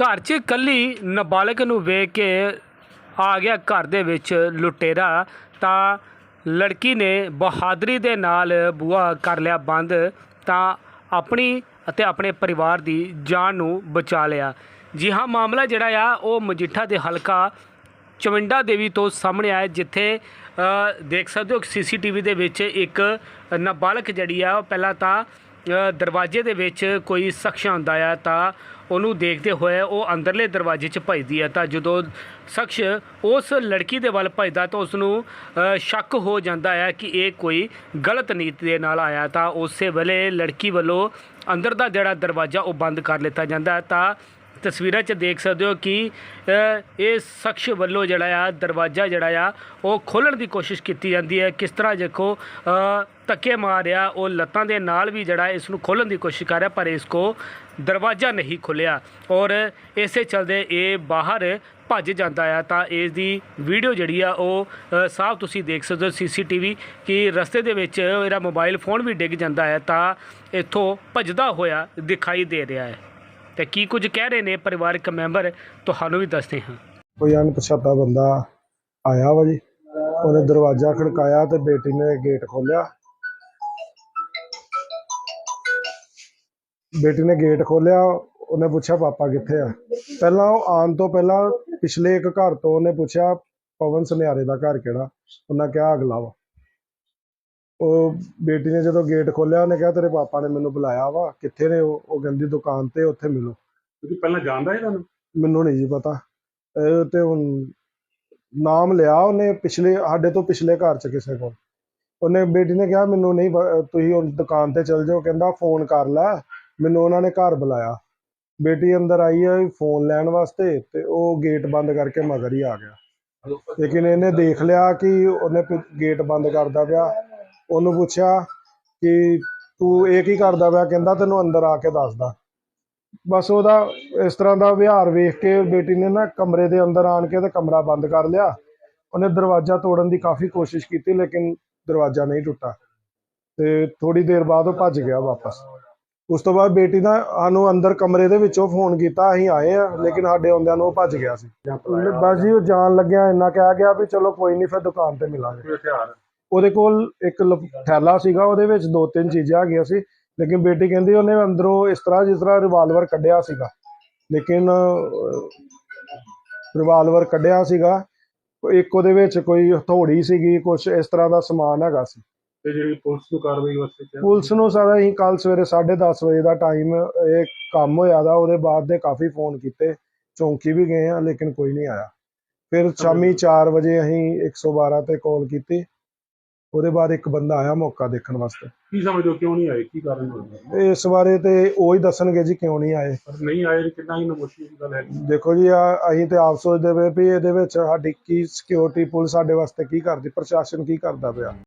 ਘਰ 'ਚ ਇਕੱਲੀ ਨਾਬਾਲਗ ਨੂੰ ਵੇਖ ਕੇ ਆ ਗਿਆ ਘਰ ਦੇ ਵਿੱਚ ਲੁਟੇਰਾ, ਤਾਂ ਲੜਕੀ ਨੇ ਬਹਾਦਰੀ ਦੇ ਨਾਲ ਬੂਹਾ ਕਰ ਲਿਆ ਬੰਦ, ਤਾਂ ਆਪਣੀ ਅਤੇ ਆਪਣੇ ਪਰਿਵਾਰ ਦੀ ਜਾਨ ਨੂੰ ਬਚਾ ਲਿਆ। ਜੀ ਹਾਂ, ਮਾਮਲਾ ਜਿਹੜਾ ਆ, ਉਹ ਮਜੀਠਾ ਦੇ ਹਲਕਾ ਚਵਿੰਡਾ ਦੇਵੀ ਤੋਂ ਸਾਹਮਣੇ ਆਇਆ, ਜਿੱਥੇ ਦੇਖ ਸਕਦੇ ਹੋ ਸੀਸੀਟੀਵੀ ਦੇ ਵਿੱਚ ਇੱਕ ਨਾਬਾਲਗ ਜਿਹੜੀ ਆ, ਉਹ ਪਹਿਲਾਂ ਤਾਂ ਦਰਵਾਜ਼ੇ ਦੇ ਵਿੱਚ ਕੋਈ ਸ਼ਖਸ ਆਉਂਦਾ ਆ ਤਾਂ ਉਹਨੂੰ ਦੇਖਦੇ ਹੋਏ ਉਹ ਅੰਦਰਲੇ ਦਰਵਾਜ਼ੇ 'ਚ ਭੱਜਦੀ ਹੈ ਤਾਂ ਜਦੋਂ ਸ਼ਖਸ ਉਸ ਲੜਕੀ ਦੇ ਵੱਲ ਭੱਜਦਾ ਤਾਂ ਉਸ ਨੂੰ ਸ਼ੱਕ ਹੋ ਜਾਂਦਾ ਹੈ ਕਿ ਇਹ ਕੋਈ ਗਲਤ ਨੀਤੀ ਦੇ ਨਾਲ ਆਇਆ। ਤਾਂ ਉਸੇ ਵੇਲੇ ਲੜਕੀ ਵੱਲੋਂ ਅੰਦਰ ਦਾ ਜਿਹੜਾ ਦਰਵਾਜ਼ਾ ਉਹ ਬੰਦ ਕਰ ਲਿੱਤਾ ਜਾਂਦਾ। ਤਾਂ ਤਸਵੀਰਾਂ 'ਚ ਦੇਖ ਸਕਦੇ ਹੋ ਕਿ ਇਹ ਸ਼ਖਸ ਵੱਲੋਂ ਜਿਹੜਾ ਆ ਦਰਵਾਜ਼ਾ ਜਿਹੜਾ ਆ ਉਹ ਖੋਲਣ ਦੀ ਕੋਸ਼ਿਸ਼ ਕੀਤੀ ਜਾਂਦੀ ਹੈ। ਕਿਸ ਤਰ੍ਹਾਂ ਦੇਖੋ ਅ, ਧੱਕੇ ਮਾਰਿਆ ਉਹ ਲੱਤਾਂ ਦੇ ਨਾਲ ਵੀ ਜਿਹੜਾ ਇਸ ਨੂੰ ਖੋਲਣ ਦੀ ਕੋਸ਼ਿਸ਼ ਕਰ ਰਿਹਾ ਪਰ ਇਸ ਕੋ ਦਰਵਾਜ਼ਾ ਨਹੀਂ ਖੁੱਲਿਆ ਔਰ ਇਸੇ ਚਲਦੇ ਇਹ ਬਾਹਰ ਭੱਜ ਜਾਂਦਾ ਆ ਤਾਂ ਇਸ ਦੀ ਵੀਡੀਓ ਜਿਹੜੀ ਆ ਉਹ ਸਾਫ਼ ਤੁਸੀਂ ਦੇਖ ਸਕਦੇ ਹੋ ਸੀਸੀਟੀਵੀ ਕਿ ਰਸਤੇ ਦੇ ਵਿੱਚ ਇਹਦਾ ਮੋਬਾਈਲ ਫੋਨ ਵੀ ਡਿੱਗ ਜਾਂਦਾ ਹੈ ਤਾਂ ਇੱਥੋਂ ਭੱਜਦਾ ਹੋਇਆ ਦਿਖਾਈ ਦੇ ਰਿਹਾ ਹੈ। ਤੇ ਕੀ ਕੁਝ ਕਹਿ ਰਹੇ ਨੇ ਪਰਿਵਾਰਕ ਮੈਂਬਰ? ਤੁਹਾਨੂੰ ਵੀ ਦੱਸਦੇ ਹਾਂ। ਕੋਈ ਅਣਪਛਾਤਾ ਬੰਦਾ ਆਇਆ ਵਾ ਜੀ। ਉਹਨੇ ਦਰਵਾਜ਼ਾ ਖੜਕਾਇਆ ਤੇ ਬੇਟੀ ਨੇ ਗੇਟ ਖੋਲਿਆ ਬੇਟੀ ਨੇ ਗੇਟ ਖੋਲਿਆ ਉਹਨੇ ਪੁੱਛਿਆ, ਪਾਪਾ ਕਿੱਥੇ ਆ? ਪਹਿਲਾਂ ਉਹ ਆਉਣ ਤੋਂ ਪਹਿਲਾਂ ਪਿਛਲੇ ਇੱਕ ਘਰ ਤੋਂ ਉਹਨੇ ਪੁੱਛਿਆ, ਪਵਨ ਸੁਨਿਆਰੇ ਦਾ ਘਰ ਕਿਹੜਾ? ਉਹਨਾਂ ਕਿਹਾ, ਅਗਲਾ ਵਾ। ਉਹ ਬੇਟੀ ਨੇ ਜਦੋਂ ਗੇਟ ਖੋਲ੍ਹਿਆ ਉਹਨੇ ਕਿਹਾ ਤੇਰੇ ਪਾਪਾ ਨੇ ਮੈਨੂੰ ਬੁਲਾਇਆ ਵਾ। ਕਿੱਥੇ ਨੇ ਉਹ? ਉਹ ਕਹਿੰਦੀ ਦੁਕਾਨ ਤੇ ਉੱਥੇ ਮਿਲੋ। ਤੁਸੀਂ ਪਹਿਲਾਂ ਜਾਣਦਾ ਹੈ ਤੁਹਾਨੂੰ? ਮੈਨੂੰ ਨਹੀਂ ਜੀ ਪਤਾ। ਇਹ ਤੇ ਹੁਣ ਨਾਮ ਲਿਆ ਉਹਨੇ ਪਿਛਲੇ ਸਾਡੇ ਤੋਂ ਪਿਛਲੇ ਘਰ ਚ ਕਿਸੇ ਕੋਲ। ਉਹਨੇ ਬੇਟੀ ਨੇ ਕਿਹਾ ਮੈਨੂੰ ਨਹੀਂ ਪ- ਤੁਸੀਂ ਉਹ ਦੁਕਾਨ ਤੇ ਚਲ ਜਾਓ। ਕਹਿੰਦਾ ਫੋਨ ਕਰ ਲੈ। ਮੈਨੂੰ ਉਹਨਾਂ ਨੇ ਘਰ ਬੁਲਾਇਆ। ਬੇਟੀ ਅੰਦਰ ਆਈ ਹੈ ਫੋਨ ਲੈਣ ਵਾਸਤੇ ਤੇ ਉਹ ਗੇਟ ਬੰਦ ਕਰਕੇ ਮਗਰ ਹੀ ਆ ਗਿਆ। ਲੇਕਿਨ ਇਹਨੇ ਦੇਖ ਲਿਆ ਕਿ ਉਹਨੇ ਗੇਟ ਬੰਦ ਕਰਦਾ ਪਿਆ। ਉਹਨੂੰ ਪੁੱਛਿਆ ਕਿ ਤੂੰ ਇਹ ਕੀ ਕਰਦਾ ਪਿਆ? ਕਹਿੰਦਾ ਤੈਨੂੰ ਅੰਦਰ ਆ ਕੇ ਦੱਸਦਾ। ਬਸ ਉਹਦਾ ਇਸ ਤਰ੍ਹਾਂ ਦਾ ਵਿਹਾਰ ਵੇਖ ਕੇ ਬੇਟੀ ਨੇ ਨਾ ਕਮਰੇ ਦੇ ਅੰਦਰ ਆਣ ਕੇ ਤੇ ਕਮਰਾ ਬੰਦ ਕਰ ਲਿਆ। ਉਹਨੇ ਦਰਵਾਜ਼ਾ ਤੋੜਨ ਦੀ ਕਾਫੀ ਕੋਸ਼ਿਸ਼ ਕੀਤੀ ਲੇਕਿਨ ਦਰਵਾਜ਼ਾ ਨਹੀਂ ਟੁੱਟਾ। ਤੇ ਥੋੜੀ ਦੇਰ ਬਾਅਦ ਉਹ ਭੱਜ ਗਿਆ ਵਾਪਸ। ਉਸ ਤੋਂ ਬਾਅਦ ਬੇਟੀ ਨੇ ਸਾਨੂੰ ਅੰਦਰ ਕਮਰੇ ਦੇ ਵਿੱਚੋਂ ਫੋਨ ਕੀਤਾ ਅਸੀਂ ਆਏ ਆ ਲੇਕਿਨ ਸਾਡੇ ਆਉਂਦਿਆਂ ਨੂੰ ਉਹ ਭੱਜ ਗਿਆ ਸੀ। ਬਸ ਜੀ ਉਹ ਜਾਣ ਲੱਗਿਆ ਇੰਨਾ ਕਹਿ ਗਿਆ ਵੀ ਚਲੋ ਕੋਈ ਨਹੀਂ ਫਿਰ ਦੁਕਾਨ ਤੇ ਮਿਲਾਂਗੇ। ਉਹਦੇ ਕੋਲ ਇੱਕ ਥੈਲਾ ਸੀਗਾ ਉਹਦੇ ਵਿੱਚ ਦੋ ਤਿੰਨ ਚੀਜ਼ਾਂ ਹੈਗੀਆਂ ਸੀ। ਲੇਕਿਨ ਬੇਟੀ ਕਹਿੰਦੀ ਉਹਨੇ ਅੰਦਰੋਂ ਇਸ ਤਰ੍ਹਾਂ ਜਿਸ ਤਰ੍ਹਾਂ ਰਿਵਾਲਵਰ ਕੱਢਿਆ ਸੀਗਾ। ਲੇਕਿਨ ਰਿਵਾਲਵਰ ਕੱਢਿਆ ਸੀਗਾ। ਇੱਕ ਉਹਦੇ ਵਿੱਚ ਕੋਈ ਹਥੌੜੀ ਸੀਗੀ ਕੁਝ ਇਸ ਤਰ੍ਹਾਂ ਦਾ ਸਮਾਨ ਹੈਗਾ ਸੀ। ਤੇ ਜਿਹੜੀ ਪੁਲਿਸ ਨੂੰ ਕਾਰਵਾਈ ਵਾਸਤੇ ਕਿਹਾ ਪੁਲਿਸ ਨੂੰ ਸਾਰਾ ਅਸੀਂ ਕੱਲ ਸਵੇਰੇ 10:30 ਵਜੇ ਦਾ ਟਾਈਮ ਇਹ ਕੰਮ ਹੋਇਆ ਦਾ ਉਹਦੇ ਬਾਅਦ ਦੇ ਕਾਫੀ ਫੋਨ ਕੀਤੇ। ਚੌਂਕੀ ਵੀ ਗਏ ਆ ਲੇਕਿਨ ਕੋਈ ਨਹੀਂ ਆਇਆ। ਫਿਰ ਸ਼ਾਮੀ 4 ਵਜੇ ਅਸੀਂ 112 ਤੇ ਕਾਲ ਕੀਤੀ। ਉਹਦੇ ਬਾਅਦ ਇੱਕ ਬੰਦਾ ਆਇਆ ਮੌਕਾ ਦੇਖਣ ਵਾਸਤੇ। ਕੀ ਸਮਝਦੇ ਹੋ ਕਿਉਂ ਨਹੀਂ ਆਏ? ਕੀ ਕਾਰਨ ਹੋਇਆ? ਇਸ ਬਾਰੇ ਤੇ ਉਹ ਹੀ ਦੱਸਣਗੇ ਜੀ ਕਿਉਂ ਨਹੀਂ ਆਏ। ਪਰ ਨਹੀਂ ਆਏ ਕਿੰਨਾ ਹੀ ਨਮੋਸ਼ੀ ਦੀ ਗੱਲ ਹੈ। ਦੇਖੋ ਜੀ ਆ ਅਸੀਂ ਤੇ ਆਪ ਸੋਚਦੇ ਪਏ ਵੀ ਇਹਦੇ ਵਿੱਚ ਸਾਡੀ ਕੀ ਸਿਕਿਉਰਿਟੀ ਪੁਲਿਸ ਸਾਡੇ ਵਾਸਤੇ ਕੀ ਕਰਦੀ ਪ੍ਰਸ਼ਾਸਨ ਕੀ ਕਰਦਾ ਪਿਆ।